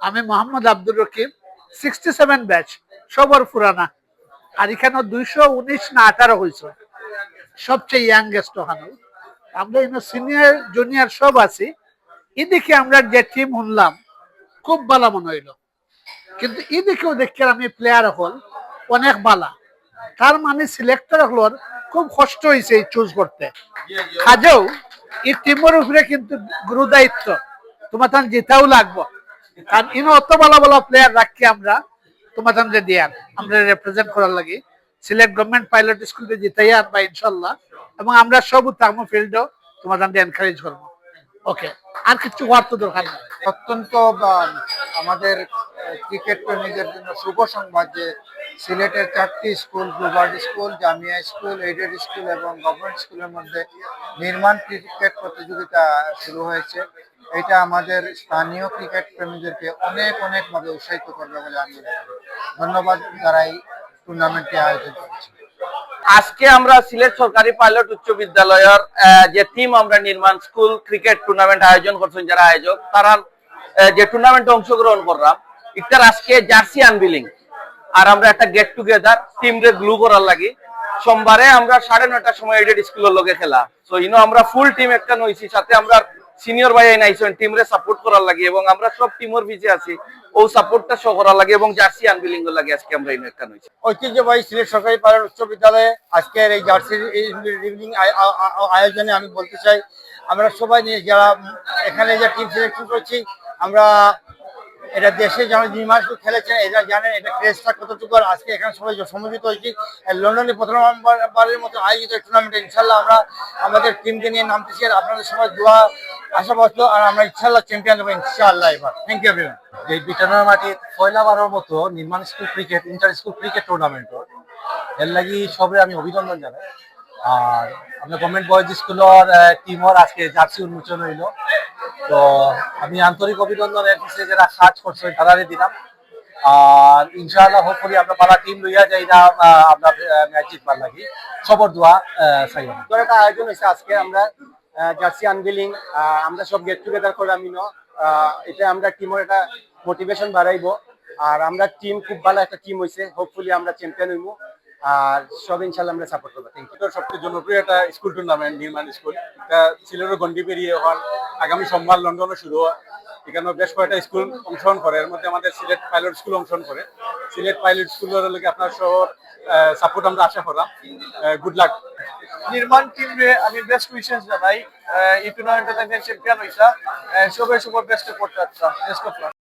আমি Mohammad Abdur Rakib sixty seven batch সবার পুরানা। আর এখানে দুইশো উনিশ না আঠারো হয়েছে। সবচেয়ে ইয়াংগেস্ট ওখানে। আমরা এখানে সিনিয়র জুনিয়র সব আছি। এদিকে আমরা যে টিম শুনলাম, খুব ভালো মনে হইল। কিন্তু এদিকেও দেখি আমি প্লেয়ার হল, অনেক বালা তার মানে সিলেক্টর হলোর খুব কষ্ট হয়েছে এই চুজ করতে। কাজেও এই টিমের উপরে কিন্তু গুরু দায়িত্ব তোমার তখন জিতাও লাগবো। কারণ ইনো অত ভালো ভালো প্লেয়ার রাখি আমরা। তোমাদের যে আমরা রিপ্রেজেন্ট করার লাগে। সিলেট গভর্নমেন্ট পাইলট স্কুলে জিতাই আনবা ইনশাল্লাহ। এবং আমরা সব থাকব ফিল্ডও তখন এনকারেজ করব। ওকে, আর কিছু হওয়ার তো দরকার নেই। অত্যন্ত আমাদের ক্রিকেট প্রেমীদের জন্য শুভ সংবাদ যে সিলেটের চারটি school bluebird school, Jamia school, aided school এবং গভর্নমেন্ট স্কুলের মধ্যে নির্মাণ ক্রিকেট প্রতিযোগিতা শুরু হয়েছে। এটা আমাদের স্থানীয় ক্রিকেট প্রেমীদেরকে অনেক, অনেকভাবে উৎসাহিত করবে বলে আমি ধন্যবাদ, যারা এই টুর্নামেন্টটি আয়োজন করছে। আজকে আমরা সিলেট সরকারি পাইলট উচ্চ বিদ্যালয়ের যে টিম আমরা নির্মাণ স্কুল ক্রিকেট টুর্নামেন্ট আয়োজন করছেন যারা আয়োজক, তারা যে টুর্নামেন্টে অংশগ্রহণ করলাম ইটার আজকে জার্সি আনবিলিং আর আমরা একটা গেট টুগেদার টিম রে গ্লু করার লাগি। সোমবারে আমরা সাড়ে নটার সময় এডেড স্কুলের লগে খেলা। সো ইনো আমরা ফুল টিম একটা নইছি, সাথে আমরা সিনিয়র ভাই নাইছেন টিম রে সাপোর্ট করার লাগি এবং আমরা সব টিমের পিছে আছি। ও সাপোর্টটা শো করার লাগে এবং জার্সি আনবিলিং এর লাগে আজকে আমরা ইনো একটা নইছি। ঐতিহ্যবাহী সিলেট সরকারি পাইলট উচ্চ বিদ্যালয়ে আজকের এই জার্সির ইভিনিং আয়োজনে আমি বলতে চাই, আমরা সবাই নিয়ে যারা এখানে যে টিম সিলেকশন করছি, আমরা এটা দেশে যারা নির্মাণ খেলেছেন এটা জানেন এটা ক্রেজটা কতটুকু। আর আজকে এখানে সবাই সমবেত হয়েছি লন্ডনে প্রথমবারের মতো আয়োজিত টুর্নামেন্টে ইনশাল্লাহ আমরা আমাদের টিমকে নিয়ে নামতেছি, আর আপনাদের সবাই দোয়া, আশাবাদ, আর আমরা ইনশাল্লাহ চ্যাম্পিয়ন হব ইনশাআল্লাহ এবার। থ্যাংক ইউ এভরিওয়ান এই বিটানোর মাটি পয়লাবারের মতো Nirman school cricket inter school cricket tournament এর লাগি সবে আমি অভিনন্দন জানাই। আর আপনার গভর্নমেন্ট বয়েজ স্কুলের টিমর আজকে জার্সি উন্মোচন হইল। তো আমি আন্তরিক অভিনন্দন যারা কাজ করছে, তারারে দিলাম। আর ইনশাআল্লাহ হোপফুলি আমরা পালা টিম লইয়া যাই না আপনার ম্যাচ জিতবার লাগি। সবর দোয়া সুন্দর একটা আয়োজন হয়েছে আজকে, আমরা জার্সি আনবিলিং আমরা সব গেট টুগেদার করে আমি এটা আমরা টিমের একটা মোটিভেশন বাড়াইবো। আর আমরা টিম খুব ভালো একটা টিম হয়েছে হোপফুলি আমরা চ্যাম্পিয়ন হইবো আর সব ইনশাল্লাহ আমরা সাপোর্ট করব। থ্যাংক ইউ সবচেয়ে জনপ্রিয় একটা স্কুল টুর্নামেন্ট নির্মাণ স্কুল এটা সিলেটের গন্ডি পেরিয়ে হওয়ার আগামী সোমবার লন্ডনে শুরু হয় এখানে বেশ কয়েকটা স্কুল অংশগ্রহণ করে। এর মধ্যে আমাদের সিলেট পাইলট স্কুল অংশগ্রহণ করে। সিলেট পাইলট স্কুলের লোকে আপনার শহর সাপোর্ট আমরা আশা করলাম। গুড লাক নির্মাণ টিম আমি বেস্ট উইশেস জানাই। এই টুর্নামেন্টে চ্যাম্পিয়ন হইছা সবাই সবার বেস্ট করতে বেস্ট অফ